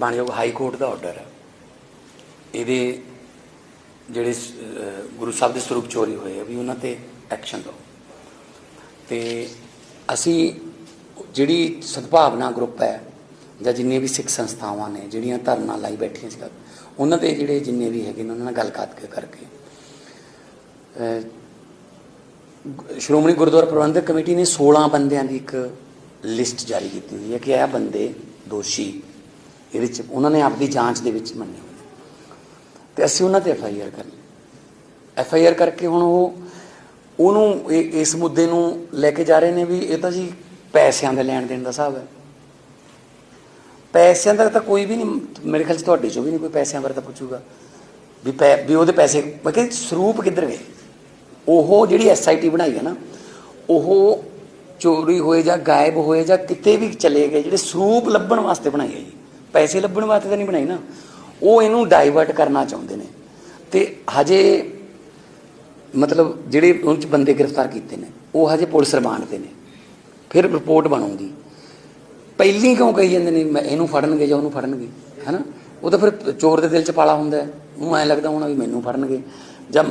ਮਾਨਯੋਗ high court ਦਾ order ਹੈ। ਇਹਦੇ ਜਿਹੜੇ ਗੁਰੂ ਸਾਹਿਬ ਦੇ ਸਰੂਪ ਚੋਰੀ ਹੋਏ ਆ ਵੀ ਉਹਨਾਂ ਤੇ ਐਕਸ਼ਨ ਲਓ ਤੇ ਅਸੀਂ ਜਿਹੜੀ ਸਦਭਾਵਨਾ ਗਰੁੱਪ ਹੈ ਜਾਂ ਜਿੰਨੇ ਵੀ ਸਿੱਖ ਸੰਸਥਾਵਾਂ ਨੇ, ਜਿਹੜੀਆਂ ਧਰਨਾ ਲਾਈ ਬੈਠੀਆਂ ਸੀ ਉਹਨਾਂ ਦੇ ਜਿਹੜੇ ਜਿੰਨੇ ਵੀ ਹੈਗੇ ਨੇ, ਉਹਨਾਂ ਨਾਲ ਗੱਲ ਕਰ ਕਰਕੇ ਸ਼੍ਰੋਮਣੀ ਗੁਰਦੁਆਰਾ ਪ੍ਰਬੰਧਕ ਕਮੇਟੀ ਨੇ 16 ਬੰਦਿਆਂ ਦੀ ਇੱਕ ਲਿਸਟ ਜਾਰੀ ਕੀਤੀ ਹੋਈ ਹੈ ਕਿ ਇਹ ਬੰਦੇ ਦੋਸ਼ੀ ਇਹਦੇ ਚ ਉਹਨਾਂ ਨੇ ਆਪਦੀ ਜਾਂਚ ਦੇ ਵਿੱਚ ਮੰਨੇ ਹੋਏ ਤੇ ਅਸੀਂ ਉਹਨਾਂ ਤੇ ਐਫ ਆਈ ਆਰ ਕਰਨੀ। ਐਫ ਆਈ ਆਰ ਕਰਕੇ ਹੁਣ ਉਹ, ਉਹਨੂੰ ਇਹ- ਇਸ ਮੁੱਦੇ ਨੂੰ ਲੈ ਕੇ ਜਾ ਰਹੇ ਨੇ ਵੀ ਇਹ ਤਾਂ ਜੀ ਪੈਸਿਆਂ ਦੇ ਲੈਣ ਦੇਣ ਦਾ ਹਿਸਾਬ ਹੈ। ਪੈਸਿਆਂ ਦਾ ਤਾਂ ਕੋਈ ਵੀ ਨਹੀਂ, ਮੇਰੇ ਖਿਆਲ ਚ ਤੁਹਾਡੇ ਚੋਂ ਵੀ ਨਹੀਂ ਕੋਈ ਪੈਸਿਆਂ ਬਾਰੇ ਤਾਂ ਪੁੱਛੂਗਾ। ਵੀ ਪੈ, ਵੀ ਉਹਦੇ ਪੈਸੇ, ਮੈਂ ਕਿਹਾ ਸਰੂਪ ਕਿੱਧਰ ਗਏ? ਉਹ ਜਿਹੜੀ ਐਸਆਈਟੀ ਬਣਾਈ ਹੈ ਨਾ, ਉਹ ਚੋਰੀ ਹੋਏ ਜਾਂ ਗਾਇਬ ਹੋਏ ਜਾਂ ਕਿਤੇ ਵੀ ਚਲੇ ਗਏ, ਜਿਹੜੇ ਸਰੂਪ ਲੱਭਣ ਵਾਸਤੇ ਬਣਾਈ ਹੈ ਜੀ। ਪੈਸੇ ਲੱਭਣ ਵਾਸਤੇ ਤਾਂ ਨਹੀਂ ਬਣਾਈ ਨਾ। ਉਹ ਇਹਨੂੰ ਡਾਈਵਰਟ ਕਰਨਾ ਚਾਹੁੰਦੇ ਨੇ। ਤੇ ਹਜੇ ਮਤਲਬ ਜਿਹੜੇ ਉਹਨਾਂ ਚ ਬੰਦੇ ਗ੍ਰਿਫਤਾਰ ਕੀਤੇ ਨੇ, ਉਹ ਹਜੇ ਪੁਲਿਸ ਰਿਮਾਂਡ ਤੇ ਨੇ। ਫਿਰ ਰਿਪੋਰਟ ਬਣੂਗੀ। ਪਹਿਲੀ ਕਿਉਂ ਕਹੀ ਜਾਂਦੇ ਨੇ, ਮੈਂ ਇਹਨੂੰ ਫੜਨਗੇ ਜਾਂ ਉਹਨੂੰ ਫੜਨਗੇ, ਹੈਨਾ? ਉਹ ਤਾਂ ਫਿਰ ਚੋਰ ਦੇ ਦਿਲ 'ਚ ਪਾਲਾ ਹੁੰਦਾ ਉਹਨੂੰ ਐ ਲੱਗਦਾ ਹੋਣਾ ਵੀ ਮੈਨੂੰ ਫੜਨਗੇ। ਜਾਂ